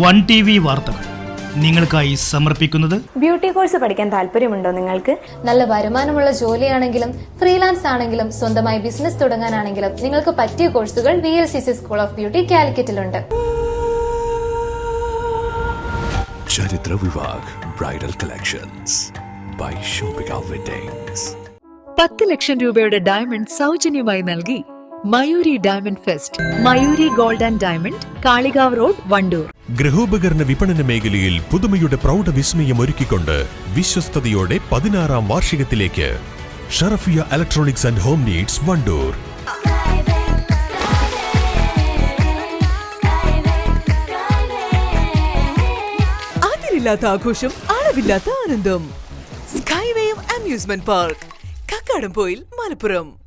One T V വാർത്തകൾ നിങ്ങൾക്കായി സമർപ്പിക്കുന്നത് ബ്യൂട്ടി കോഴ്സ് പഠിക്കാൻ താല്പര്യമുണ്ടോ നിങ്ങൾക്ക്? നല്ല വരുമാനമുള്ള ജോലിയാണെങ്കിലും ഫ്രീലാൻസ് ആണെങ്കിലും സ്വന്തമായി ബിസിനസ് തുടങ്ങാനാണെങ്കിലും നിങ്ങൾക്ക് പറ്റിയ കോഴ്സുകൾ V L C C school of beauty കാലിക്കറ്റിലുണ്ട്. ചരിത്ര Vivah bridal collections by shopping weddings പത്ത് ലക്ഷം രൂപയുടെ ഡയമണ്ട് സൗജന്യമായി നൽകി Mayuri diamond fest Mayuri gold and diamond Kalikavu road Wandoor. ഗൃഹോപകരണ വിപണന മേഖലയിൽ പുതുമയുടെ പ്രൗഢ വിസ്മയം ഒരുക്കിക്കൊണ്ട് വിശ്വസ്തയോടെ പതിനാറാം വാർഷികത്തിലേക്ക്. Sharafiya electronics and home needs Wandoor. അതിരില്ലാത്ത ആഘോഷം അളവില്ലാത്ത ആനന്ദം. സ്കൈവേയും അമ്യൂസ്മെന്റ് പാർക്ക് കക്കാടംപോയിൽ മലപ്പുറം.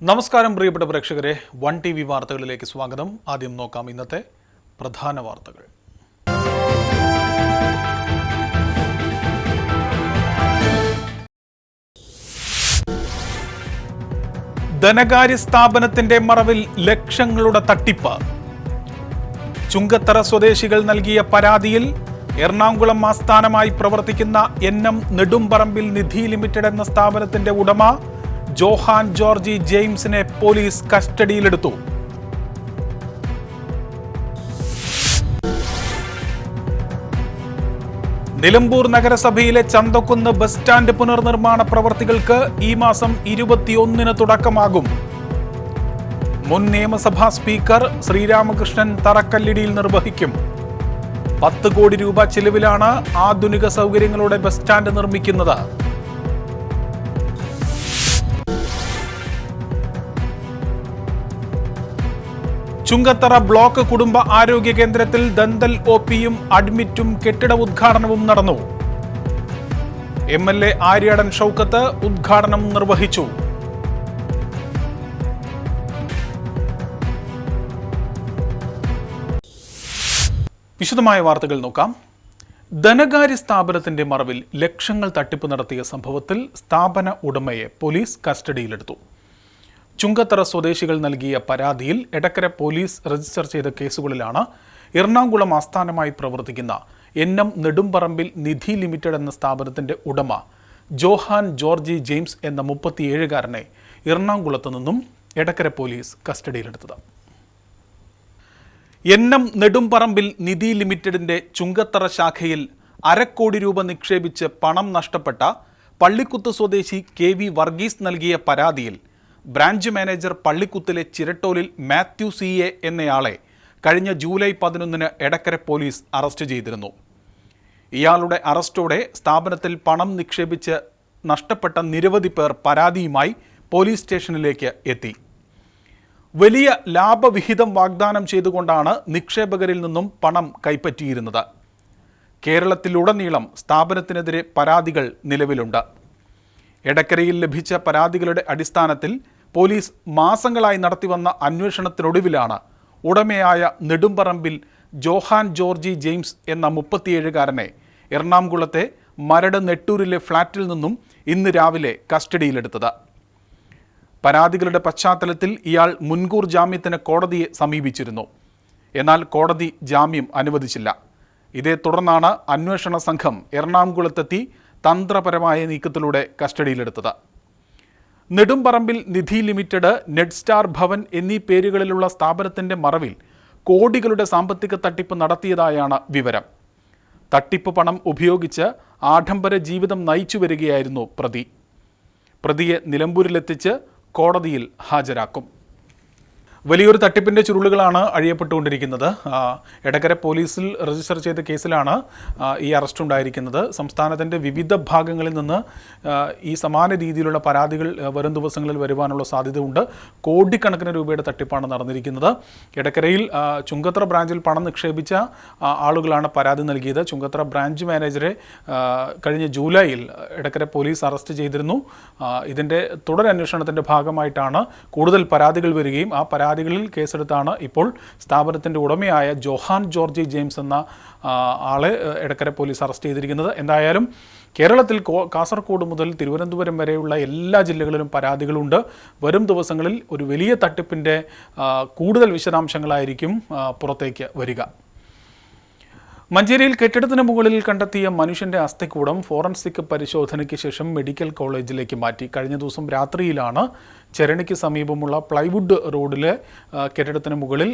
നമസ്കാരം പ്രിയപ്പെട്ട പ്രേക്ഷകരെ. വൺ ടി വി വാർത്തകളിലേക്ക് സ്വാഗതം. ആദ്യം നോക്കാം ഇന്നത്തെ പ്രധാന വാർത്തകൾ. ധനകാര്യ സ്ഥാപനത്തിന്റെ മറവിൽ ലക്ഷങ്ങളുടെ തട്ടിപ്പ്. ചുങ്കത്തറ സ്വദേശികൾ നൽകിയ പരാതിയിൽ എറണാകുളം ആസ്ഥാനമായി പ്രവർത്തിക്കുന്ന N M Nedumparambil Nidhi limited എന്ന സ്ഥാപനത്തിന്റെ ഉടമ ജോഹാൻ ജോർജി ജെയിംസിനെ പോലീസ് കസ്റ്റഡിയിലെടുത്തു. നിലമ്പൂർ നഗരസഭയിലെ ചന്തക്കുന്ന് ബസ് സ്റ്റാൻഡ് പുനർനിർമ്മാണ പ്രവർത്തികൾക്ക് ഈ മാസം ഇരുപത്തിയൊന്നിന് തുടക്കമാകും. മുൻ നിയമസഭാ സ്പീക്കർ ശ്രീരാമകൃഷ്ണൻ തറക്കല്ലിടിയിൽ നിർവഹിക്കും. പത്ത് കോടി രൂപ ചിലവിലാണ് ആധുനിക സൗകര്യങ്ങളുടെ ബസ് സ്റ്റാൻഡ് നിർമ്മിക്കുന്നത്. ചുങ്കത്തറ ബ്ലോക്ക് കുടുംബ ആരോഗ്യ കേന്ദ്രത്തിൽ ദന്തൽ ഒ പിയും അഡ്മിറ്റും കെട്ടിട ഉദ്ഘാടനവും നടന്നു. M L A Aryadan Shoukath ഉദ്ഘാടനം നിർവഹിച്ചു. വിശദമായ വാർത്തകൾ നോക്കാം. ധനകാര്യ സ്ഥാപനത്തിന്റെ മറവിൽ ലക്ഷങ്ങൾ തട്ടിപ്പ് നടത്തിയ സംഭവത്തിൽ സ്ഥാപന ഉടമയെ പോലീസ് കസ്റ്റഡിയിലെടുത്തു. ചുങ്കത്തറ സ്വദേശികൾ നൽകിയ പരാതിയിൽ എടക്കര പോലീസ് രജിസ്റ്റർ ചെയ്ത കേസുകളിലാണ് എറണാകുളം ആസ്ഥാനമായി പ്രവർത്തിക്കുന്ന N M Nedumparambil Nidhi limited എന്ന സ്ഥാപനത്തിന്റെ ഉടമ ജോഹാൻ ജോർജി ജെയിംസ് എന്ന മുപ്പത്തിയേഴുകാരനെ എറണാകുളത്ത് നിന്നും എടക്കര പോലീസ് കസ്റ്റഡിയിലെടുത്തത്. എൻ എം നെടുമ്പറമ്പിൽ നിധി ലിമിറ്റഡിന്റെ ചുങ്കത്തറ ശാഖയിൽ അരക്കോടി രൂപ നിക്ഷേപിച്ച് പണം നഷ്ടപ്പെട്ട പള്ളിക്കുത്ത് സ്വദേശി കെ വി വർഗീസ് നൽകിയ പരാതിയിൽ ബ്രാഞ്ച് മാനേജർ പള്ളിക്കുത്തിലെ ചിരട്ടോലിൽ മാത്യു സി എ എന്നയാളെ കഴിഞ്ഞ ജൂലൈ പതിനൊന്നിന് എടക്കര പോലീസ് അറസ്റ്റ് ചെയ്തിരുന്നു. ഇയാളുടെ അറസ്റ്റോടെ സ്ഥാപനത്തിൽ പണം നിക്ഷേപിച്ച് നഷ്ടപ്പെട്ട നിരവധി പേർ പരാതിയുമായി പോലീസ് സ്റ്റേഷനിലേക്ക് എത്തി. വലിയ ലാഭവിഹിതം വാഗ്ദാനം ചെയ്തുകൊണ്ടാണ് നിക്ഷേപകരിൽ നിന്നും പണം കൈപ്പറ്റിയിരുന്നത്. കേരളത്തിലുടനീളം സ്ഥാപനത്തിനെതിരെ പരാതികൾ നിലവിലുണ്ട്. എടക്കരയിൽ ലഭിച്ച പരാതികളുടെ അടിസ്ഥാനത്തിൽ പോലീസ് മാസങ്ങളായി നടത്തിവന്ന അന്വേഷണത്തിനൊടുവിലാണ് ഉടമയായ നെടുമ്പറമ്പിൽ ജോഹാൻ ജോർജി ജെയിംസ് എന്ന മുപ്പത്തിയേഴുകാരനെ എറണാകുളത്തെ മരട് നെട്ടൂരിലെ ഫ്ളാറ്റിൽ നിന്നും ഇന്ന് രാവിലെ കസ്റ്റഡിയിലെടുത്തത്. പരാതികളുടെ പശ്ചാത്തലത്തിൽ ഇയാൾ മുൻകൂർ ജാമ്യത്തിന് കോടതിയെ സമീപിച്ചിരുന്നു. എന്നാൽ കോടതി ജാമ്യം അനുവദിച്ചില്ല. ഇതേ തുടർന്നാണ് അന്വേഷണ സംഘം എറണാകുളത്തെത്തി തന്ത്രപരമായ നീക്കത്തിലൂടെ കസ്റ്റഡിയിലെടുത്തത്. നെടുമ്പറമ്പിൽ നിധി ലിമിറ്റഡ് നെഡ് സ്റ്റാർ ഭവൻ എന്നീ പേരുകളിലുള്ള സ്ഥാപനത്തിന്റെ മറവിൽ കോടികളുടെ സാമ്പത്തിക തട്ടിപ്പ് നടത്തിയതായാണ് വിവരം. തട്ടിപ്പ് പണം ഉപയോഗിച്ച് ആഡംബര ജീവിതം നയിച്ചു വരികയായിരുന്നു പ്രതി. പ്രതിയെ നിലമ്പൂരിലെത്തിച്ച് കോടതിയിൽ ഹാജരാക്കും. വലിയൊരു തട്ടിപ്പിന്റെ ചുരുളുകളാണ് അഴിയപ്പെട്ടുകൊണ്ടിരിക്കുന്നത്. എടക്കര പോലീസിൽ രജിസ്റ്റർ ചെയ്ത കേസിലാണ് ഈ അറസ്റ്റ് ഉണ്ടായിരിക്കുന്നത്. സംസ്ഥാനത്തിന്റെ വിവിധ ഭാഗങ്ങളിൽ നിന്ന് ഈ സമാന രീതിയിലുള്ള പരാതികൾ വരും ദിവസങ്ങളിൽ വരുവാനുള്ള സാധ്യതയുണ്ട്. കോടിക്കണക്കിന് രൂപയുടെ തട്ടിപ്പാണ് നടന്നിരിക്കുന്നത്. എടക്കരയിൽ ചുങ്കത്ര ബ്രാഞ്ചിൽ പണം നിക്ഷേപിച്ച ആളുകളാണ് പരാതി നൽകിയത്. ചുങ്കത്ര ബ്രാഞ്ച് മാനേജറെ കഴിഞ്ഞ ജൂലൈയിൽ എടക്കര പോലീസ് അറസ്റ്റ് ചെയ്തിരുന്നു. ഇതിന്റെ തുടരന്വേഷണത്തിന്റെ ഭാഗമായിട്ടാണ് കൂടുതൽ പരാതികൾ വരികയും ആ പരാതികളിൽ കേസെടുത്താണ് ഇപ്പോൾ സ്ഥാപനത്തിന്റെ ഉടമയായ ജോഹാൻ ജോർജി ജെയിംസ് എന്ന ആളെ എടക്കര പോലീസ് അറസ്റ്റ് ചെയ്തിരിക്കുന്നത്. എന്തായാലും കേരളത്തിൽ കാസർഗോഡ് മുതൽ തിരുവനന്തപുരം വരെയുള്ള എല്ലാ ജില്ലകളിലും പരാതികളുണ്ട്. വരും ദിവസങ്ങളിൽ ഒരു വലിയ തട്ടിപ്പിന്റെ കൂടുതൽ വിശദാംശങ്ങളായിരിക്കും പുറത്തേക്ക് വരിക. മഞ്ചേരിയിൽ കെട്ടിടത്തിന് മുകളിൽ കണ്ടെത്തിയ മനുഷ്യന്റെ അസ്ഥിക്കൂടം ഫോറൻസിക് പരിശോധനയ്ക്ക് ശേഷം മെഡിക്കൽ കോളേജിലേക്ക് മാറ്റി. കഴിഞ്ഞ ദിവസം രാത്രിയിലാണ് ചരണിക്ക് സമീപമുള്ള പ്ലൈവുഡ് റോഡിലെ കെട്ടിടത്തിന് മുകളിൽ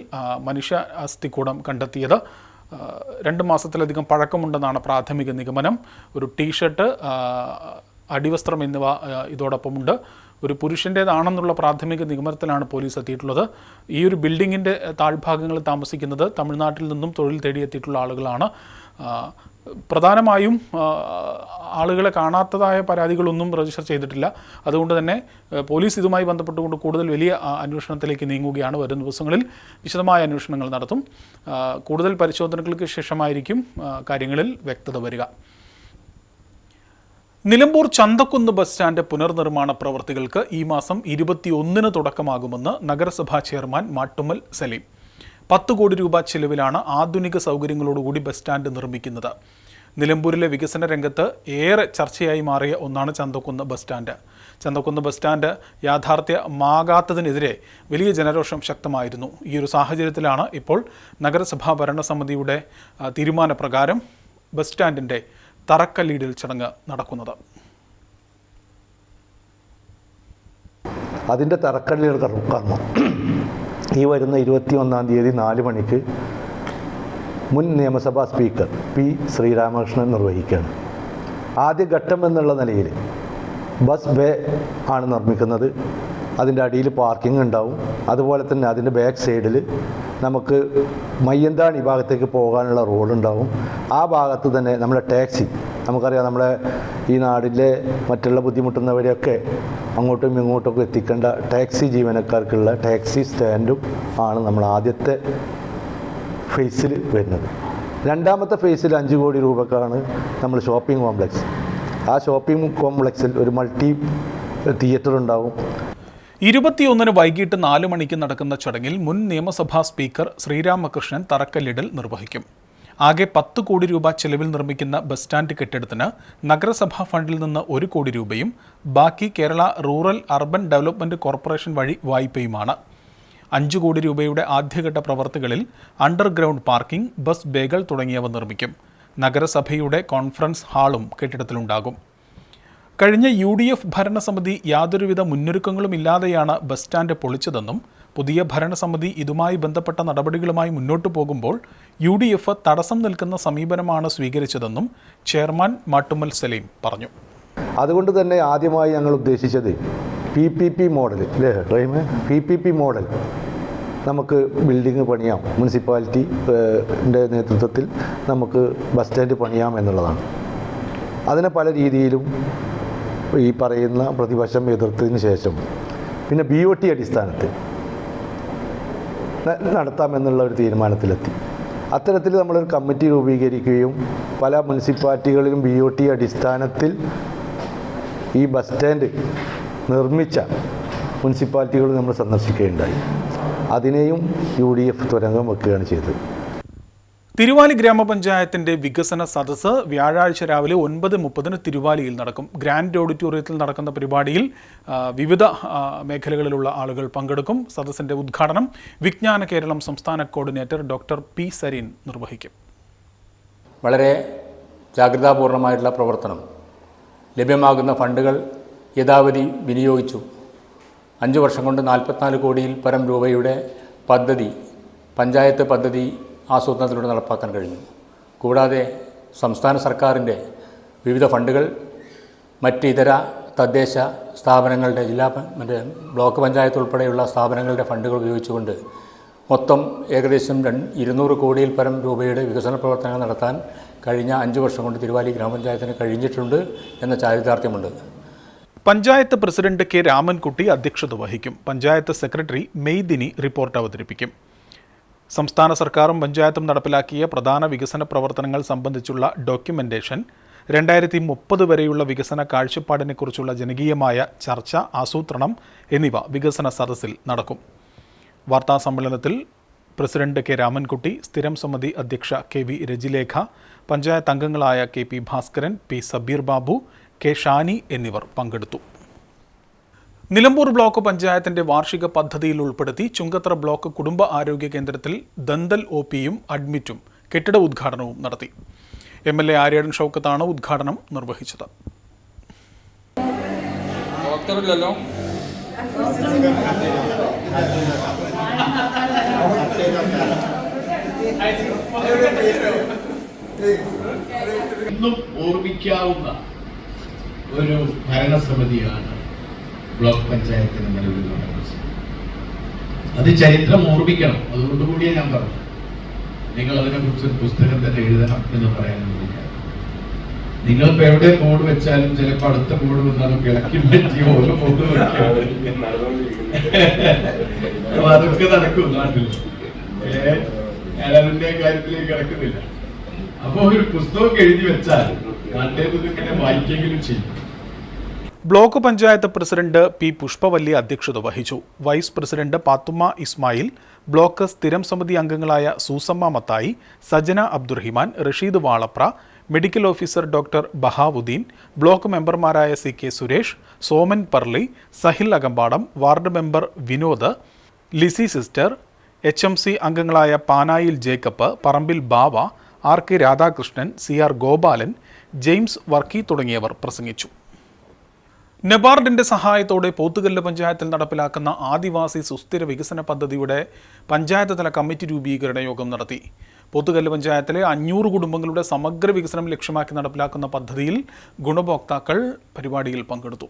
മനുഷ്യ അസ്ഥിക്കൂടം കണ്ടെത്തിയത്. രണ്ട് മാസത്തിലധികം പഴക്കമുണ്ടെന്നാണ് പ്രാഥമിക നിഗമനം. ഒരു ടീഷർട്ട് അടിവസ്ത്രം എന്നിവ ഇതോടൊപ്പമുണ്ട്. ഒരു പുരുഷന്റേതാണെന്നുള്ള പ്രാഥമിക നിഗമനത്തിലാണ് പോലീസ് എത്തിയിട്ടുള്ളത്. ഈ ഒരു ബിൽഡിങ്ങിന്റെ താഴ്ഭാഗങ്ങളിൽ താമസിക്കുന്നത് തമിഴ്നാട്ടിൽ നിന്നും തൊഴിൽ തേടിയെത്തിയിട്ടുള്ള ആളുകളാണ്. പ്രധാനമായും ആളുകളെ കാണാത്തതായ പരാതികളൊന്നും രജിസ്റ്റർ ചെയ്തിട്ടില്ല. അതുകൊണ്ട് തന്നെ പോലീസ് ഇതുമായി ബന്ധപ്പെട്ടുകൊണ്ട് കൂടുതൽ വലിയ അന്വേഷണത്തിലേക്ക് നീങ്ങുകയാണ് വരും ദിവസങ്ങളിൽ. വിശദമായ അന്വേഷണങ്ങൾ നടത്തും. കൂടുതൽ പരിശോധനകൾക്ക് ശേഷമായിരിക്കും കാര്യങ്ങളിൽ വ്യക്തത വരിക. നിലമ്പൂർ ചന്തക്കുന്ന് ബസ് സ്റ്റാൻഡ് പുനർനിർമ്മാണ പ്രവൃത്തികൾക്ക് ഈ മാസം ഇരുപത്തിയൊന്നിന് തുടക്കമാകുമെന്ന് നഗരസഭാ ചെയർമാൻ മാട്ടുമ്മൽ സലീം. പത്ത് കോടി രൂപ ചെലവിലാണ് ആധുനിക സൗകര്യങ്ങളോടുകൂടി ബസ് സ്റ്റാൻഡ് നിർമ്മിക്കുന്നത്. നിലമ്പൂരിലെ വികസന രംഗത്ത് ഏറെ ചർച്ചയായി മാറിയ ഒന്നാണ് Chanthakkunnu bus stand. Chanthakkunnu bus stand യാഥാർത്ഥ്യമാകാത്തതിനെതിരെ വലിയ ജനരോഷം ശക്തമായിരുന്നു. ഈ ഒരു സാഹചര്യത്തിലാണ് ഇപ്പോൾ നഗരസഭാ ഭരണസമിതിയുടെ തീരുമാനപ്രകാരം ബസ് സ്റ്റാൻഡിന്റെ തറക്കല്ലിടൽ ചടങ്ങ് നടക്കുന്നത്. അതിന്റെ തറക്കല്ലിൽ കർമ്മ- ഈ വരുന്ന ഇരുപത്തി ഒന്നാം തീയതി നാല് മണിക്ക് മുൻ നിയമസഭാ സ്പീക്കർ പി ശ്രീരാമകൃഷ്ണൻ നിർവഹിക്കുകയാണ്. ആദ്യ ഘട്ടം എന്നുള്ള നിലയിൽ ബസ് ബേ ആണ് നിർമ്മിക്കുന്നത്. അതിന്റെ അടിയിൽ പാർക്കിംഗ് ഉണ്ടാവും. അതുപോലെ തന്നെ അതിന്റെ ബാക്ക് സൈഡിൽ നമുക്ക് മയ്യന്താണി ഭാഗത്തേക്ക് പോകാനുള്ള റോഡ് ഉണ്ടാവും. ആ ഭാഗത്ത് തന്നെ നമ്മളെ ടാക്സി നമുക്കറിയാം നമ്മളെ ഈ നാടിലെ മറ്റുള്ള ബുദ്ധിമുട്ടുന്നവരെയൊക്കെ അങ്ങോട്ടും ഇങ്ങോട്ടും എത്തിക്കേണ്ട ടാക്സി ജീവനക്കാർക്കുള്ള ടാക്സി സ്റ്റാൻഡും ആണ് നമ്മൾ ആദ്യത്തെ ഫേസിൽ വരുന്നത്. രണ്ടാമത്തെ ഫേസിൽ അഞ്ച് കോടി രൂപക്കാണ് നമ്മൾ ഷോപ്പിംഗ് കോംപ്ലക്സ് ആ ഷോപ്പിംഗ് കോംപ്ലക്സിൽ ഒരു മൾട്ടി തിയേറ്റർ ഉണ്ടാവും. ഇരുപത്തിയൊന്നിന് വൈകിട്ട് നാല് മണിക്ക് നടക്കുന്ന ചടങ്ങിൽ മുൻ നിയമസഭാ സ്പീക്കർ ശ്രീരാമകൃഷ്ണൻ തറക്കല്ലിടൽ നിർവഹിക്കും. ആകെ പത്ത് കോടി രൂപ ചെലവിൽ നിർമ്മിക്കുന്ന ബസ് സ്റ്റാൻഡ് കെട്ടിടത്തിന് നഗരസഭാ ഫണ്ടിൽ നിന്ന് ഒരു കോടി രൂപയും ബാക്കി Kerala rural urban development corporation വഴി വായ്പയുമാണ്. അഞ്ച് കോടി രൂപയുടെ ആദ്യഘട്ട പ്രവർത്തികളിൽ അണ്ടർഗ്രൗണ്ട് പാർക്കിംഗ് ബസ് ബേകൾ തുടങ്ങിയവ നിർമ്മിക്കും. നഗരസഭയുടെ കോൺഫറൻസ് ഹാളും കെട്ടിടത്തിലുണ്ടാകും. കഴിഞ്ഞ യു ഡി എഫ് ഭരണസമിതി യാതൊരുവിധ മുന്നൊരുക്കങ്ങളും ഇല്ലാതെയാണ് ബസ് സ്റ്റാൻഡ് പൊളിച്ചതെന്നും പുതിയ ഭരണസമിതി ഇതുമായി ബന്ധപ്പെട്ട നടപടികളുമായി മുന്നോട്ടു പോകുമ്പോൾ യു ഡി എഫ് തടസ്സം നിൽക്കുന്ന സമീപനമാണ് സ്വീകരിച്ചതെന്നും ചെയർമാൻ മാട്ടുമൽ സലീം പറഞ്ഞു. അതുകൊണ്ട് തന്നെ ആദ്യമായി ഞങ്ങൾ ഉദ്ദേശിച്ചത് പി പി പി മോഡൽ അല്ലേ പി പി പി മോഡൽ നമുക്ക് ബിൽഡിംഗ് പണിയാം. മുനിസിപ്പാലിറ്റിന്റെ നേതൃത്വത്തിൽ നമുക്ക് ബസ് സ്റ്റാൻഡ് പണിയാം എന്നുള്ളതാണ്. അതിനെ പല രീതിയിലും ഈ പറയുന്ന പ്രതിപക്ഷം എതിർത്തതിന് ശേഷം. പിന്നെ ബി ഒ ടി അടിസ്ഥാനത്തിൽ നടത്താം നടത്താമെന്നുള്ള ഒരു തീരുമാനത്തിലെത്തി. അത്തരത്തിൽ നമ്മളൊരു കമ്മിറ്റി രൂപീകരിക്കുകയും പല മുനിസിപ്പാലിറ്റികളിലും ബി ഒ ടി അടിസ്ഥാനത്തിൽ ഈ ബസ് സ്റ്റാൻഡ് നിർമ്മിച്ച മുനിസിപ്പാലിറ്റികൾ നമ്മൾ സന്ദർശിക്കുകയുണ്ടായി. അതിനെയും യു ഡി എഫ് തുരങ്കം വെക്കുകയാണ് ചെയ്തത്. തിരുവാലി ഗ്രാമപഞ്ചായത്തിന്റെ വികസന സദസ്സ് വ്യാഴാഴ്ച രാവിലെ ഒൻപത് മുപ്പതിന് തിരുവാലിയിൽ നടക്കും. ഗ്രാൻഡ് ഓഡിറ്റോറിയത്തിൽ നടക്കുന്ന പരിപാടിയിൽ വിവിധ മേഖലകളിലുള്ള ആളുകൾ പങ്കെടുക്കും. സദസ്സിന്റെ ഉദ്ഘാടനം വിജ്ഞാന കേരളം സംസ്ഥാന കോർഡിനേറ്റർ ഡോക്ടർ പി സരീൻ നിർവഹിക്കും. വളരെ ജാഗ്രതാപൂർണമായിട്ടുള്ള പ്രവർത്തനം. ലഭ്യമാകുന്ന ഫണ്ടുകൾ യഥാവധി വിനിയോഗിച്ചു. അഞ്ച് വർഷം കൊണ്ട് നാൽപ്പത്തിനാല് കോടിയിൽ പരം രൂപയുടെ പദ്ധതി പഞ്ചായത്ത് പദ്ധതി ആസൂത്രണത്തിലൂടെ നടപ്പാക്കാൻ കഴിഞ്ഞു. കൂടാതെ സംസ്ഥാന സർക്കാരിന്റെ വിവിധ ഫണ്ടുകൾ മറ്റ് ഇതര തദ്ദേശ സ്ഥാപനങ്ങളുടെ ജില്ലാ മറ്റേ ബ്ലോക്ക് പഞ്ചായത്ത് ഉൾപ്പെടെയുള്ള സ്ഥാപനങ്ങളുടെ ഫണ്ടുകൾ ഉപയോഗിച്ചുകൊണ്ട് മൊത്തം ഏകദേശം രണ്ട് ഇരുന്നൂറ് കോടിയിൽ പരം രൂപയുടെ വികസന പ്രവർത്തനങ്ങൾ നടത്താൻ കഴിഞ്ഞ അഞ്ച് വർഷം കൊണ്ട് തിരുവാലി ഗ്രാമപഞ്ചായത്തിന് കഴിഞ്ഞിട്ടുണ്ട് എന്ന ചാരിതാർത്ഥ്യമുണ്ട്. പഞ്ചായത്ത് പ്രസിഡന്റ് കെ രാമൻകുട്ടി അധ്യക്ഷത വഹിക്കും. പഞ്ചായത്ത് സെക്രട്ടറി മെയ്ദിനി റിപ്പോർട്ട് അവതരിപ്പിക്കും. സംസ്ഥാന സർക്കാരും പഞ്ചായത്തും നടപ്പിലാക്കിയ പ്രധാന വികസന പ്രവർത്തനങ്ങൾ സംബന്ധിച്ചുള്ള ഡോക്യുമെന്റേഷൻ രണ്ടായിരത്തി മുപ്പത് വരെയുള്ള വികസന കാഴ്ചപ്പാടിനെക്കുറിച്ചുള്ള ജനകീയമായ ചർച്ച ആസൂത്രണം എന്നിവ വികസന സദസ്സിൽ നടക്കും. വാർത്താ സമ്മേളനത്തിൽ പ്രസിഡന്റ് കെ രാമൻകുട്ടി സ്ഥിരം സമിതി അധ്യക്ഷ കെ വി രജിലേഖ പഞ്ചായത്ത് അംഗങ്ങളായ K P Bhaskaran P Sabeer Babu K Shani എന്നിവർ പങ്കെടുത്തു. നിലമ്പൂർ ബ്ലോക്ക് പഞ്ചായത്തിന്റെ വാർഷിക പദ്ധതിയിൽ ഉൾപ്പെടുത്തി ചുങ്കത്ര ബ്ലോക്ക് കുടുംബ ആരോഗ്യ കേന്ദ്രത്തിൽ ദന്തൽ ഒ പിയും അഡ്മിറ്റും കെട്ടിട ഉദ്ഘാടനവും നടത്തി. എം എൽ എ ആര്യാടൻ ഷൗക്കത്താണ് ഉദ്ഘാടനം നിർവഹിച്ചത്. ഡോക്ടറില്ലല്ലോ? എന്നും ഓർമ്മിക്കാവുന്ന ഒരു ഭരണസമിതിയാണ് ബ്ലോക്ക് പഞ്ചായത്തിന് നിലവിൽ നടക്കുന്നത് അത് ചരിത്രം ഓർമ്മിക്കണം. അതുകൊണ്ട് കൂടിയേ ഞാൻ പറഞ്ഞു. നിങ്ങൾ അതിനെക്കുറിച്ച് ഒരു പുസ്തകം തന്നെ എഴുതണം എന്ന് പറയാൻ നിങ്ങൾ ഇപ്പൊ എവിടെ ബോർഡ് വെച്ചാലും ചിലപ്പോ അടുത്ത ബോർഡ് വന്നാലും കിളക്കി പറ്റി ഓരോ ബോർഡ് അപ്പൊ അതൊക്കെ നടക്കും നാട്ടിൽ ഞാനതിന്റെ കാര്യത്തിലേക്ക് കിടക്കുന്നില്ല. അപ്പൊ ഒരു പുസ്തകം എഴുതി വെച്ചാൽ നാട്ടിൽ ഇങ്ങനെ വായിക്കെങ്കിലും ചെയ്യും. Block panchayat president P Pushpavalli അധ്യക്ഷത വഹിച്ചു. Vice president Pathumma Ismail block സ്ഥിരം സമിതി അംഗങ്ങളായ Susamma Mathai Sajana Abdurahiman Rasheed Valapra medical officer doctor Bahauddin block മെമ്പർമാരായ C K Suresh Soman Parli Sahil Akampadam ward member Vinod Lissy sister H M C അംഗങ്ങളായ Panayil Jacob Parambil Bava R K Radhakrishnan C R Gopalan James Varkey തുടങ്ങിയവർ പ്രസംഗിച്ചു. നെബാർഡിന്റെ സഹായത്തോടെ പോത്തുകല്ല് പഞ്ചായത്തിൽ നടപ്പിലാക്കുന്ന ആദിവാസി സുസ്ഥിര വികസന പദ്ധതിയുടെ പഞ്ചായത്ത് തല കമ്മിറ്റി രൂപീകരണ യോഗം നടത്തി. പോത്തുകല്ല് പഞ്ചായത്തിലെ അഞ്ഞൂറ് കുടുംബങ്ങളുടെ സമഗ്ര വികസനം ലക്ഷ്യമാക്കി നടപ്പിലാക്കുന്ന പദ്ധതിയിൽ ഗുണഭോക്താക്കൾ പരിപാടിയിൽ പങ്കെടുത്തു.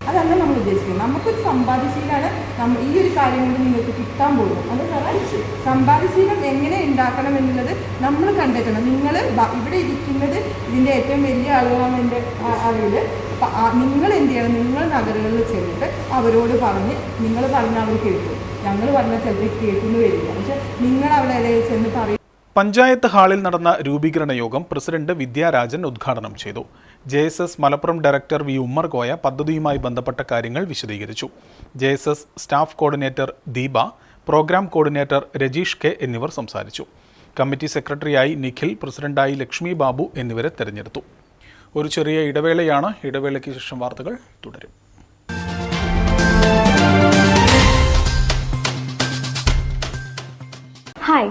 അതല്ല നമ്മൾ ഉദ്ദേശിക്കുന്നത്. നമുക്കൊരു സമ്പാദ്യശീലാണ് ഈ ഒരു കാര്യം കൊണ്ട് നിങ്ങൾക്ക് കിട്ടാൻ പോകുന്നത്. അത് സഹായിച്ചു സമ്പാദ്യശീലം എങ്ങനെ ഉണ്ടാക്കണം എന്നുള്ളത് നമ്മൾ കണ്ടെത്തണം. നിങ്ങൾ ഇവിടെ ഇരിക്കുന്നത് ഇതിന്റെ ഏറ്റവും വലിയ ആളുകളാണ് എന്റെ അറിവിൽ നിങ്ങൾ എന്ത് ചെയ്യണം? നിങ്ങൾ നഗരങ്ങളിൽ ചെന്നിട്ട് അവരോട് പറഞ്ഞ് നിങ്ങൾ പറഞ്ഞ അവർ കേൾക്കും ഞങ്ങൾ പറഞ്ഞ ചിലപ്പോൾ കേൾക്കുന്നു വരില്ല. പക്ഷെ നിങ്ങൾ അവിടെ ഇടയിൽ ചെന്ന് പറയും പഞ്ചായത്ത് ഹാളിൽ നടന്ന രൂപീകരണ യോഗം പ്രസിഡന്റ് വിദ്യാരാജൻ ഉദ്ഘാടനം ചെയ്തു. J S S Malappuram director V Ummer Koya പദ്ധതിയുമായി ബന്ധപ്പെട്ട കാര്യങ്ങൾ വിശദീകരിച്ചു. J S S staff coordinator Deepa program coordinator Rajeesh K എന്നിവർ സംസാരിച്ചു. കമ്മിറ്റി സെക്രട്ടറിയായി നിഖിൽ പ്രസിഡന്റായി ലക്ഷ്മി ബാബു എന്നിവരെ തെരഞ്ഞെടുത്തു. ഒരു ചെറിയ ഇടവേളയാണ്. ഇടവേളയ്ക്ക് ശേഷം വാർത്തകൾ തുടരും. Hi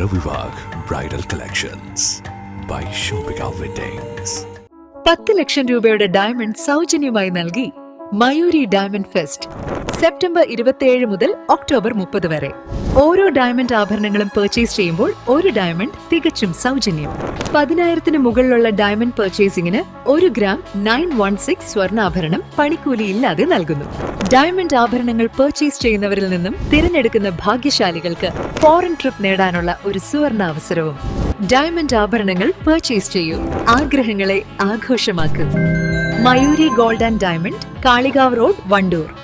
Charitra Vivah Bridal Collections by ഷോപിക Weddings. പത്ത് ലക്ഷം രൂപയുടെ ഡയമണ്ട് സൗജന്യമായി നൽകി മയൂരി ഡയമണ്ട് ഫെസ്റ്റ് സെപ്റ്റംബർ ഇരുപത്തിയേഴ് മുതൽ ഒക്ടോബർ മുപ്പത് വരെ. ഓരോ ഡയമണ്ട് ആഭരണങ്ങളും പർച്ചേസ് ചെയ്യുമ്പോൾ ഒരു ഡയമണ്ട് തികച്ചും സൗജന്യം. പതിനായിരത്തിന് മുകളിലുള്ള ഡയമണ്ട് പർച്ചേസിംഗിന് ഒരു ഗ്രാം നയൻ വൺ സിക്സ് സ്വർണാഭരണം പണിക്കൂലി ഇല്ലാതെ നൽകുന്നു. ഡയമണ്ട് ആഭരണങ്ങൾ പർച്ചേസ് ചെയ്യുന്നവരിൽ നിന്നും തിരഞ്ഞെടുക്കുന്ന ഭാഗ്യശാലികൾക്ക് ഫോറിൻ ട്രിപ്പ് നേടാനുള്ള ഒരു സുവർണ അവസരവും. ഡയമണ്ട് ആഭരണങ്ങൾ പർച്ചേസ് ചെയ്യൂ. ആഗ്രഹങ്ങളെ ആഘോഷമാക്കൂ. Mayuri gold and diamond Kalikavu road Wandoor.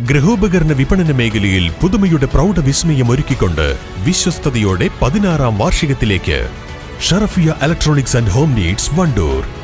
ഗൃഹോപകരണ വിപണന മേഖലയിൽ പുതുമയുടെ പ്രൗഢവിസ്മയം ഒരുക്കിക്കൊണ്ട് വിശ്വസ്തയോടെ പതിനാറാം വാർഷികത്തിലേക്ക്. Sharafiya electronics and home needs Wandoor.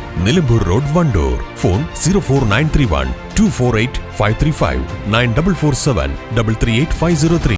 Nilambur road Wandoor phone zero four nine three one two four eight five three five nine double four seven double three eight five zero three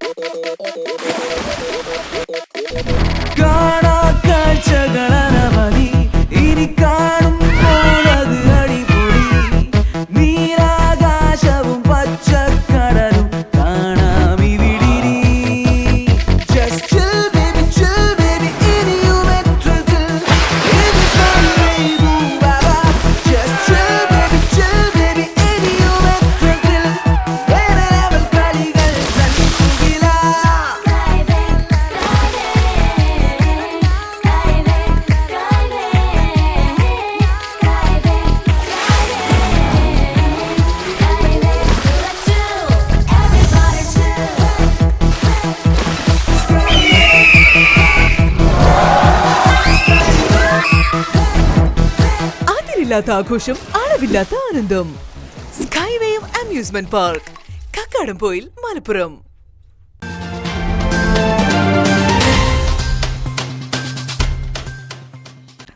അതിരില്ലാത്ത ആഘോഷം അളവില്ലാത്ത ആനന്ദം. സ്കൈവേയും amusement park Kakkadampoyil Malappuram.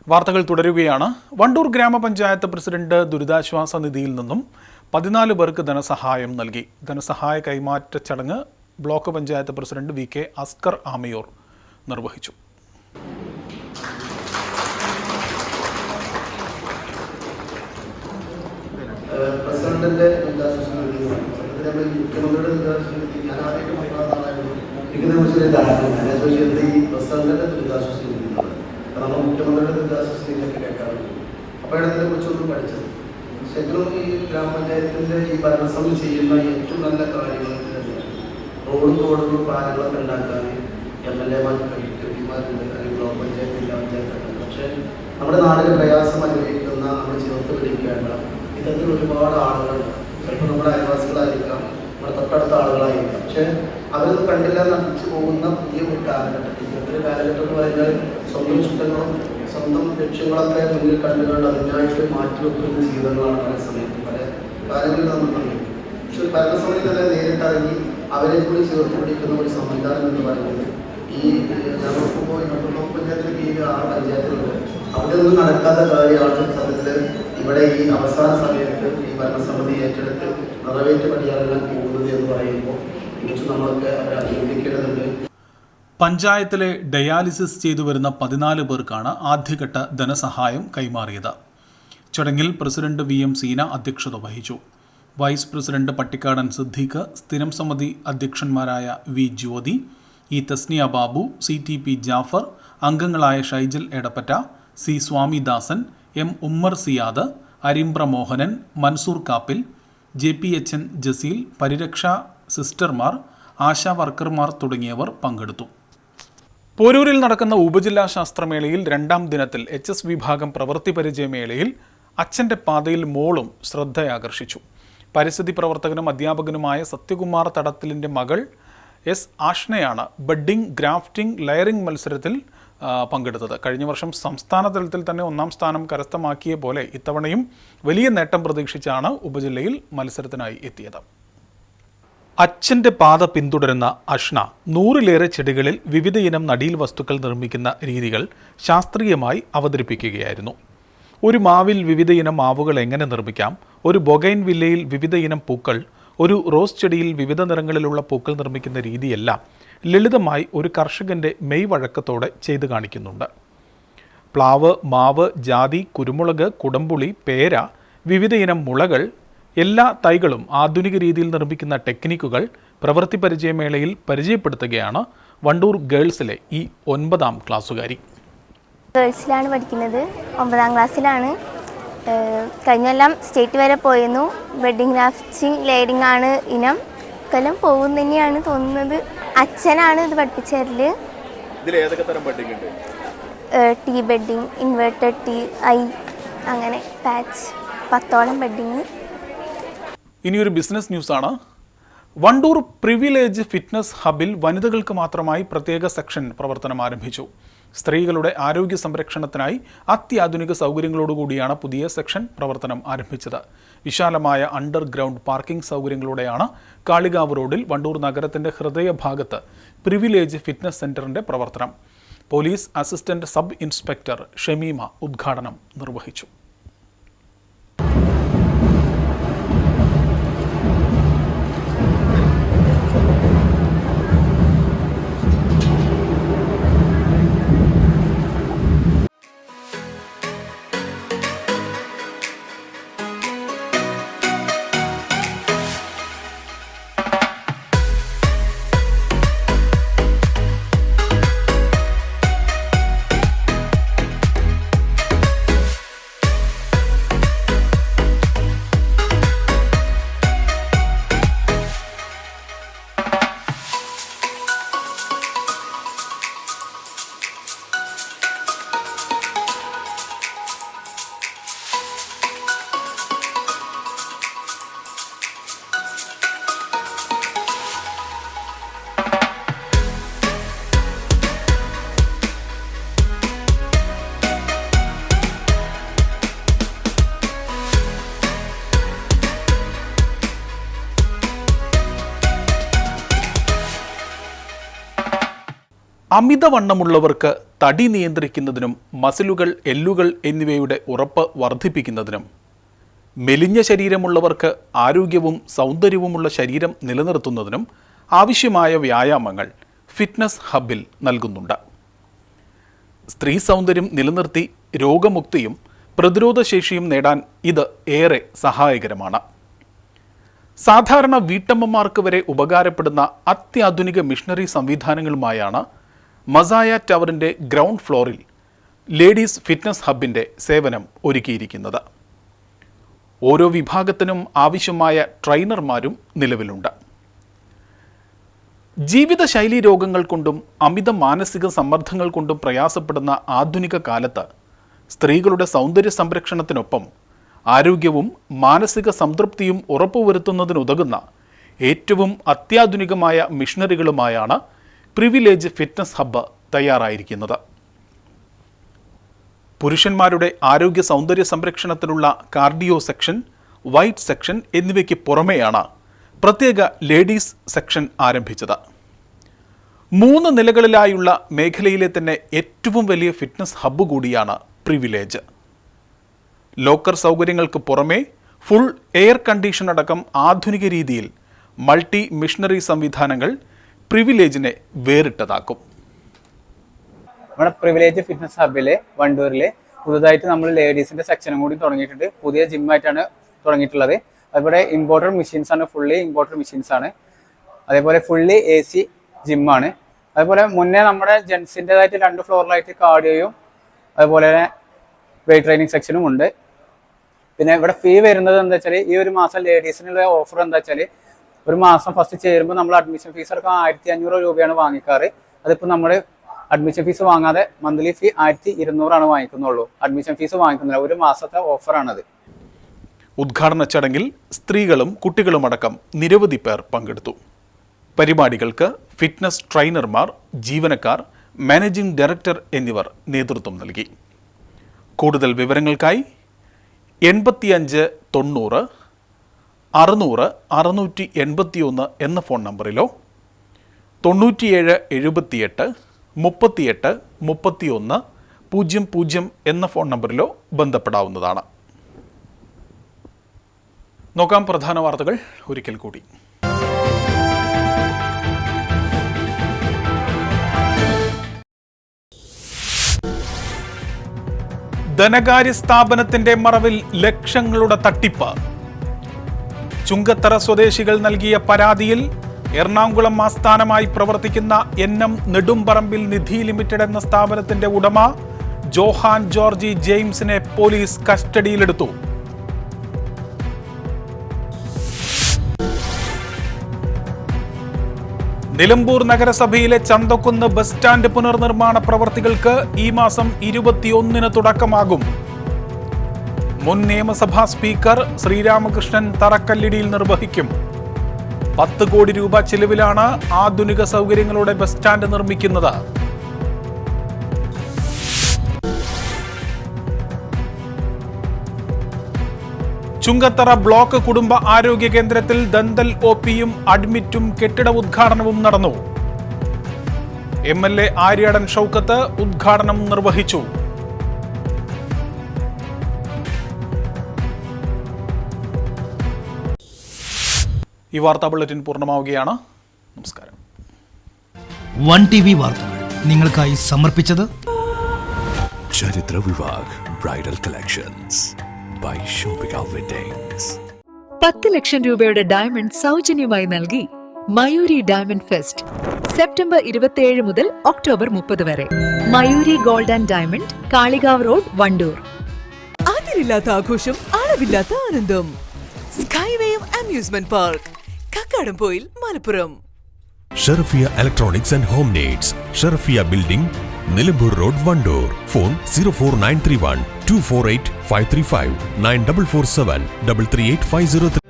വാർത്തകൾ തുടരുകയാണ്. വണ്ടൂർ ഗ്രാമപഞ്ചായത്ത് president ദുരിതാശ്വാസ നിധിയിൽ നിന്നും പതിനാല് പേർക്ക് ധനസഹായം നൽകി. ധനസഹായ കൈമാറ്റ ചടങ്ങ് block panchayat president V K Askar Amayur നിർവഹിച്ചു. പ്രസിഡന്റിന്റെ ദുരിതാശ്വാസ നിധി മുഖ്യമന്ത്രിയുടെ ദുരിതാശ്വാസ നിധി ഞാൻ ഇതിനെ കുറിച്ചൊരു ധാരണ ഞാൻ ചോദിച്ചത് ഈ പ്രസിഡന്റിന്റെ ദുരിതാശ്വാസ നിധി. അപ്പോൾ നമ്മൾ മുഖ്യമന്ത്രിയുടെ ദുരിതാശ്വാസ നിധിയൊക്കെ കേൾക്കാറുണ്ട്. അപ്പോഴാണ് ഇതിനെ കുറിച്ചൊന്നും പഠിച്ചത്. ശരിക്കും ഈ ഗ്രാമപഞ്ചായത്തിന്റെ ഈ ഭരണസമിതി ചെയ്യുന്ന ഏറ്റവും നല്ല കാര്യങ്ങൾ റോഡും റോഡുകളും പാലങ്ങളൊക്കെ ഉണ്ടാക്കാൻ എം എൽ അല്ലെങ്കിൽ ബ്ലോക്ക് പഞ്ചായത്ത് ജില്ലാ പക്ഷേ നമ്മുടെ നാടിന് പ്രയാസം അനുഭവിക്കുന്ന നമ്മൾ ചേർത്ത് പിടിക്കേണ്ട ഇത്തരത്തിൽ ഒരുപാട് ആളുകളുണ്ട് ചിലപ്പോൾ നമ്മുടെ അയൽവാസികളായിരിക്കാം നമ്മുടെ തൊട്ടടുത്ത ആളുകളായിരിക്കാം. പക്ഷേ അവരത് കണ്ടില്ല നടിച്ചു പോകുന്ന പുതിയ ഒരു കാലഘട്ടത്തിൽ ഇന്നത്തെ കാലഘട്ടം എന്ന് പറഞ്ഞാൽ സ്വന്തം ഇഷ്ടങ്ങളും സ്വന്തം ലക്ഷ്യങ്ങളൊക്കെ മുന്നിൽ കണ്ടുകൊണ്ട് അതിനായിട്ട് മാറ്റിവെക്കുന്ന ജീവിതങ്ങളാണ് പല സമയത്ത്. പല കാര്യങ്ങളിൽ നമ്മൾ കണ്ടു. പക്ഷെ പല ഭരണസമിതി തന്നെ നേരിട്ടിറങ്ങി അവരെ കൂടി ചേർത്ത് പിടിക്കുന്ന ഒരു സംവിധാനം എന്ന് പറയുന്നത് ഈ ഇന്നത്തെ ബ്ലോക്ക് പഞ്ചായത്തിന് കീഴിൽ ആറ് പഞ്ചായത്തിലുണ്ട് അവിടെ ഒന്നും നടക്കാത്ത കാര്യമാണ് സത്യത്തിൽ ഇവിടെ ഈ അവസാന സമയത്ത് ഈ ഭരണസമിതി ഏറ്റെടുത്ത് നിറവേറ്റ് പണിയാളെല്ലാം പോകുന്നത് എന്ന് പറയുമ്പോൾ കുറച്ച് നമ്മളൊക്കെ അവരെ പഞ്ചായത്തിലെ ഡയാലിസിസ് ചെയ്തു വരുന്ന പതിനാല് പേർക്കാണ് ആദ്യഘട്ട ധനസഹായം കൈമാറിയത്. ചടങ്ങിൽ പ്രസിഡന്റ് വി എം സീന അധ്യക്ഷത വഹിച്ചു. വൈസ് പ്രസിഡന്റ് പട്ടിക്കാടൻ സിദ്ദീഖ് സ്ഥിരം സമിതി അധ്യക്ഷന്മാരായ V Jyothi E Thasniya Babu C T P Jafar അംഗങ്ങളായ Shaijal Edappatta C Swamidasan M Ummer Siyad Arimbra Mohanan Mansoor Kappil J P H N Jaseel പരിരക്ഷാ സിസ്റ്റർമാർ ആശാ വർക്കർമാർ തുടങ്ങിയവർ പങ്കെടുത്തു. പോരൂരിൽ നടക്കുന്ന ഉപജില്ലാ ശാസ്ത്രമേളയിൽ രണ്ടാം ദിനത്തിൽ എച്ച് എസ് വിഭാഗം പ്രവൃത്തി പരിചയമേളയിൽ അച്ഛന്റെ പാതയിൽ മോളും ശ്രദ്ധയാകർഷിച്ചു. പരിസ്ഥിതി പ്രവർത്തകനും അധ്യാപകനുമായ സത്യകുമാർ തടത്തിലിന്റെ മകൾ എസ് ആഷ്നയാണ് ബഡ്ഡിംഗ് ഗ്രാഫ്റ്റിംഗ് ലയറിംഗ് മത്സരത്തിൽ പങ്കെടുത്തത്. കഴിഞ്ഞ വർഷം സംസ്ഥാന തലത്തിൽ തന്നെ ഒന്നാം സ്ഥാനം കരസ്ഥമാക്കിയ പോലെ ഇത്തവണയും വലിയ നേട്ടം പ്രതീക്ഷിച്ചാണ് ഉപജില്ലയിൽ മത്സരത്തിനായി എത്തിയത്. അച്ഛന്റെ പാത പിന്തുടരുന്ന അഷ്ണ നൂറിലേറെ ചെടികളിൽ വിവിധയിനം നടീൽ വസ്തുക്കൾ നിർമ്മിക്കുന്ന രീതികൾ ശാസ്ത്രീയമായി അവതരിപ്പിക്കുകയായിരുന്നു. ഒരു മാവിൽ വിവിധയിനം മാവുകൾ എങ്ങനെ നിർമ്മിക്കാം? ഒരു ബൊഗൈൻ വില്ലയിൽ വിവിധയിനം പൂക്കൾ? ഒരു റോസ് ചെടിയിൽ വിവിധ നിറങ്ങളിലുള്ള പൂക്കൾ നിർമ്മിക്കുന്ന രീതിയെല്ലാം ലളിതമായി ഒരു കർഷകന്റെ മെയ് വഴക്കത്തോടെ ചെയ്തു കാണിക്കുന്നുണ്ട്. പ്ലാവ് മാവ് ജാതി കുരുമുളക് കുടംപുളി പേര വിവിധയിനം മുളകൾ എല്ലാ തൈകളും ആധുനിക രീതിയിൽ നിർമ്മിക്കുന്ന ടെക്നിക്കുകൾ പ്രവൃത്തി പരിചയമേളയിൽ പരിചയപ്പെടുത്തുകയാണ് വണ്ടൂർ ഗേൾസിലെ ഈ ഒൻപതാം ക്ലാസ്സുകാരി. ഗേൾസിലാണ് പഠിക്കുന്നത്. ഒമ്പതാം ക്ലാസ്സിലാണ്. കഴിഞ്ഞെല്ലാം സ്റ്റേറ്റ് വരെ പോയിരുന്നു. വെഡിങ് ഗ്രാഫ്റ്റിംഗ് ലെയറിംഗ് ആണ് ഇനം. കൊല്ലം പോകും തന്നെയാണ് തോന്നുന്നത്. അച്ഛനാണ് ഇത് പഠിപ്പിച്ചതിൽ. ഇതിൽ ഏതൊക്കെ തരം ഉണ്ട്? T budding inverted T I അങ്ങനെ പാച്ച് പത്തോളം ബെഡിങ്. ഇനിയൊരു ബിസിനസ് ന്യൂസ് ആണ് വണ്ടൂർ പ്രിവിലേജ് ഫിറ്റ്നസ് ഹബിൽ വനിതകൾക്ക് മാത്രമായി പ്രത്യേക സെക്ഷൻ പ്രവർത്തനം ആരംഭിച്ചു. സ്ത്രീകളുടെ ആരോഗ്യ സംരക്ഷണത്തിനായി അത്യാധുനിക സൗകര്യങ്ങളോടുകൂടിയാണ് പുതിയ സെക്ഷൻ പ്രവർത്തനം ആരംഭിച്ചത്. വിശാലമായ അണ്ടർഗ്രൗണ്ട് പാർക്കിംഗ് സൗകര്യങ്ങളോടെയാണ് കാളികാവ് റോഡിൽ വണ്ടൂർ നഗരത്തിന്റെ ഹൃദയഭാഗത്ത് പ്രിവിലേജ് ഫിറ്റ്നസ് സെന്ററിന്റെ പ്രവർത്തനം. Police assistant sub inspector Shamima ഉദ്ഘാടനം നിർവഹിച്ചു. അമിതവണ്ണമുള്ളവർക്ക് തടി നിയന്ത്രിക്കുന്നതിനും മസിലുകൾ എല്ലുകൾ എന്നിവയുടെ ഉറപ്പ് വർദ്ധിപ്പിക്കുന്നതിനും. മെലിഞ്ഞ ശരീരമുള്ളവർക്ക് ആരോഗ്യവും സൗന്ദര്യവുമുള്ള ശരീരം നിലനിർത്തുന്നതിനും ആവശ്യമായ വ്യായാമങ്ങൾ ഫിറ്റ്നസ് ഹബിൽ നൽകുന്നുണ്ട്. സ്ത്രീ സൗന്ദര്യം നിലനിർത്തി രോഗമുക്തിയും പ്രതിരോധശേഷിയും നേടാൻ ഇത് ഏറെ സഹായകരമാണ്. സാധാരണ വീട്ടമ്മമാർക്ക് വരെ ഉപകാരപ്പെടുന്ന അത്യാധുനിക മിഷണറി സംവിധാനങ്ങളുമായാണ് മസായ ടവറിന്റെ ഗ്രൗണ്ട് ഫ്ലോറിൽ ലേഡീസ് ഫിറ്റ്നസ് ഹബിന്റെ സേവനം ഒരുക്കിയിരിക്കുന്നത്. ഓരോ വിഭാഗത്തിനും ആവശ്യമായ ട്രെയിനർമാരും നിലവിലുണ്ട്. ജീവിതശൈലി രോഗങ്ങൾ കൊണ്ടും അമിത മാനസിക സമ്മർദ്ദങ്ങൾ കൊണ്ടും പ്രയാസപ്പെടുന്ന ആധുനിക കാലത്ത് സ്ത്രീകളുടെ സൗന്ദര്യ സംരക്ഷണത്തിനൊപ്പം ആരോഗ്യവും മാനസിക സംതൃപ്തിയും ഉറപ്പുവരുത്തുന്നതിനുതകുന്ന ഏറ്റവും അത്യാധുനികമായ മിഷണറികളുമായാണ് പ്രിവിലേജ് ഫിറ്റ്നസ് ഹബ്ബ് തയ്യാറായിരിക്കുന്നത്. പുരുഷന്മാരുടെ ആരോഗ്യ സൗന്ദര്യ സംരക്ഷണത്തിനുള്ള കാർഡിയോ സെക്ഷൻ വൈറ്റ് സെക്ഷൻ എന്നിവയ്ക്ക് പുറമെയാണ് പ്രത്യേക ലേഡീസ് സെക്ഷൻ ആരംഭിച്ചത്. മൂന്ന് നിലകളിലായുള്ള മേഖലയിലെ തന്നെ ഏറ്റവും വലിയ ഫിറ്റ്നസ് ഹബ്ബ് കൂടിയാണ് പ്രിവിലേജ് ലോക്കർ സൗകര്യങ്ങൾക്ക് പുറമേ ഫുൾ എയർ കണ്ടീഷൻ അടക്കം ആധുനിക രീതിയിൽ മൾട്ടി മിഷണറി സംവിധാനങ്ങൾ പ്രിവിലേജിനെ വേറിട്ടതാക്കും. നമ്മുടെ പ്രിവിലേജ് ഫിറ്റ്നസ് ഹബിൽ വണ്ടൂരിൽ പുതുതായിട്ട് നമ്മൾ ലേഡീസിന്റെ സെക്ഷനും കൂടി തുടങ്ങിയിട്ടുണ്ട്. പുതിയ ജിമ്മായിട്ടാണ് തുടങ്ങിയിട്ടുള്ളത്. അതുപോലെ ഇമ്പോർട്ടഡ് മെഷീൻസ് ആണ് ഫുള്ളി ഇമ്പോർട്ടഡ് മെഷീൻസ് ആണ്. അതേപോലെ ഫുള്ളി എ സി ജിമ്മാണ് അതുപോലെ മുന്നേ നമ്മുടെ ജെൻസിന്റെതായിട്ട് രണ്ട് ഫ്ലോറിലായിട്ട് കാർഡിയോയും അതുപോലെ തന്നെ വെയിറ്റ് ട്രെയിനിങ് സെക്ഷനും ഉണ്ട്. പിന്നെ ഇവിടെ ഫീ വരുന്നത് എന്താ വെച്ചാൽ ഈ ഒരു മാസം ലേഡീസിനുള്ള ഓഫർ എന്താ വെച്ചാൽ ഒരു മാസം ഫസ്റ്റ് ചേരുമ്പോൾ നമ്മൾ അഡ്മിഷൻ ഫീസ് അടക്കം ആയിരത്തി അഞ്ഞൂറ് രൂപയാണ് വാങ്ങിക്കാറ്. അതിപ്പോൾ നമ്മൾ അഡ്മിഷൻ ഫീസ് വാങ്ങാതെ മന്ത്ലി ഫീ ആയിരത്തി ഇരുന്നൂറാണ് വാങ്ങിക്കുന്നുള്ളൂ. Admission fees വാങ്ങിക്കുന്നില്ല. ഒരു മാസത്തെ ഓഫറാണത് ഉദ്ഘാടന ചടങ്ങിൽ സ്ത്രീകളും കുട്ടികളും അടക്കം നിരവധി പേർ പങ്കെടുത്തു. പരിപാടികൾക്ക് ഫിറ്റ്നസ് ട്രെയിനർമാർ ജീവനക്കാർ മാനേജിംഗ് ഡയറക്ടർ എന്നിവർ നേതൃത്വം നൽകി. കൂടുതൽ വിവരങ്ങൾക്കായി എൺപത്തിയഞ്ച് തൊണ്ണൂറ് അറുന്നൂറ് അറുന്നൂറ്റി എൺപത്തിയൊന്ന് എന്ന ഫോൺ നമ്പറിലോ തൊണ്ണൂറ്റിയേഴ് എഴുപത്തിയെട്ട് മുപ്പത്തിയെട്ട് മുപ്പത്തിയൊന്ന് പൂജ്യം പൂജ്യം എന്ന ഫോൺ നമ്പറിലോ ബന്ധപ്പെടാവുന്നതാണ്. നോക്കാം പ്രധാന വാർത്തകൾ ഒരിക്കൽ കൂടി. ധനകാര്യ സ്ഥാപനത്തിന്റെ മറവിൽ ലക്ഷങ്ങളുടെ തട്ടിപ്പ്. ചുങ്കത്തറ സ്വദേശികൾ നൽകിയ പരാതിയിൽ എറണാകുളം ആസ്ഥാനമായി പ്രവർത്തിക്കുന്ന N M Nedumparambil Nidhi limited എന്ന സ്ഥാപനത്തിന്റെ ഉടമ ജോഹാൻ ജോർജി ജെയിംസിനെ പോലീസ് കസ്റ്റഡിയിലെടുത്തു. നിലമ്പൂർ നഗരസഭയിലെ ചന്തക്കുന്ന് ബസ് സ്റ്റാൻഡ് പുനർനിർമ്മാണ പ്രവർത്തികൾക്ക് ഈ മാസം ഇരുപത്തിയൊന്നിന് തുടക്കമാകും. മുൻ നിയമസഭാ സ്പീക്കർ ശ്രീരാമകൃഷ്ണൻ തറക്കല്ലിടിയിൽ നിർവഹിക്കും. പത്ത് കോടി രൂപ ചെലവിലാണ് ആധുനിക സൗകര്യങ്ങളോടെ ബസ് സ്റ്റാൻഡ് നിർമ്മിക്കുന്നത്. ചുങ്കത്തറ ബ്ലോക്ക് കുടുംബ ആരോഗ്യ കേന്ദ്രത്തിൽ ദന്തൽ ഒ പിയും അഡ്മിറ്റും കെട്ടിട ഉദ്ഘാടനവും നടന്നു. M L A Aryadan Shoukath ഉദ്ഘാടനം നിർവഹിച്ചു. ഈ വാർത്താ ബുള്ളറ്റിൻ പൂർണമാവുകയാണ്. നമസ്കാരം. വൺ ടി വി വാർത്തകൾ നിങ്ങൾക്കായി സമർപ്പിച്ചത് ചരിത്ര Vivah bridal collections by Shoppika weddings. പത്ത് ലക്ഷം രൂപയുടെ ഡയമണ്ട് സൗജന്യമായി നൽകി മയൂരി ഡയമണ്ട് ഫെസ്റ്റ് സെപ്റ്റംബർ ഇരുപത്തിയേഴ് മുതൽ ഒക്ടോബർ മുപ്പത് വരെ. Mayuri gold and diamond Kalikavu road Wandoor. അതിരില്ലാത്ത ആഘോഷം അളവില്ലാത്ത ആനന്ദം. സ്കൈവേയും amusement park Kakkadampoyil Malappuram. Sherafiya electronics and home needs Sherafiya building Nilambur road Wandoor. Phone zero four nine three one two four eight five three five nine double four seven double three eight five zero three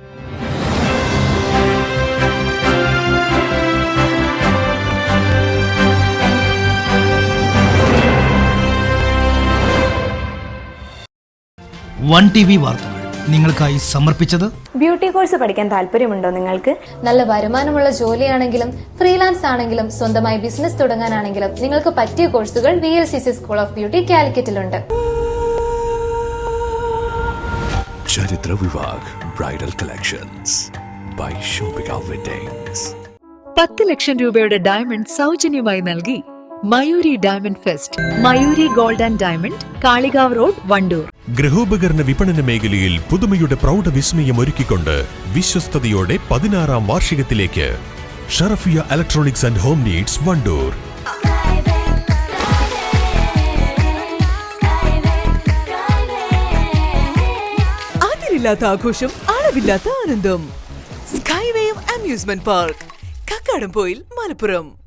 one T V വാർത്തകൾ നിങ്ങൾക്കായി സമർപ്പിച്ചത്? Beauty course പഠിക്കാൻ താല്പര്യമുണ്ടോ നിങ്ങൾക്ക്? നല്ല വരുമാനമുള്ള ജോലിയാണെങ്കിലും freelance ആണെങ്കിലും സ്വന്തമായി ബിസിനസ് തുടങ്ങാനാണെങ്കിലും നിങ്ങൾക്ക് പറ്റിയ കോഴ്സുകൾ V L C C school of beauty കാലിക്കറ്റിലുണ്ട്. ചരിത്ര Vivah bridal collections by weddings പത്ത് ലക്ഷം രൂപയുടെ ഡയമണ്ട് സൗജന്യമായി നൽകി Mayuri diamond fest Mayuri gold and diamond Kalikavu road Wandoor. ഗൃഹോപകരണ വിപണന മേഖലയിൽ പുതുമയുടെ പ്രൗഢ വിസ്മയം ഒരുക്കിക്കൊണ്ട് വിശ്വസ്തയോടെ പതിനാറാം വാർഷികത്തിലേക്ക്. Sharafiya electronics and home needs Wandoor. അതിരില്ലാത്ത ആഘോഷം അളവില്ലാത്ത ആനന്ദം. Skywave amusement park Kakkadampoyil Malappuram.